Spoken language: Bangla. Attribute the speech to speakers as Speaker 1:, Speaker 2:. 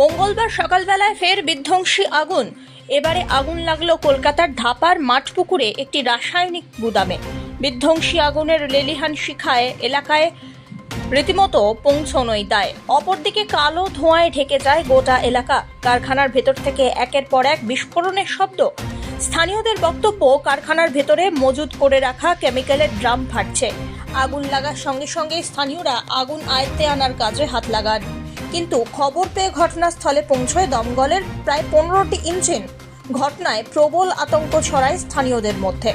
Speaker 1: মঙ্গলবার সকালবেলায় ফের বিধ্বংসী আগুন। এবারে আগুন লাগল কলকাতার ধাপার মাঠপুকুরে একটি রাসায়নিক গুদামে। বিধ্বংসী আগুনের লেলিহান শিখায় এলাকায় রীতিমতো পৌঁছনোই দায়। অপরদিকে কালো ধোঁয়ায় ঢেকে যায় গোটা এলাকা। কারখানার ভেতর থেকে একের পর এক বিস্ফোরণের শব্দ। স্থানীয়দের বক্তব্য, কারখানার ভেতরে মজুত করে রাখা কেমিক্যালের ড্রাম ফাটছে। আগুন লাগার সঙ্গে সঙ্গে স্থানীয়রা আগুন আয়ত্তে আনার কাজে হাত লাগান। কিন্তু খবর পেয়ে ঘটনাস্থলে পৌঁছয় দমকলের প্রায় পনেরোটি ইঞ্জিন। ঘটনায় প্রবল আতঙ্ক ছড়ায় স্থানীয়দের মধ্যে।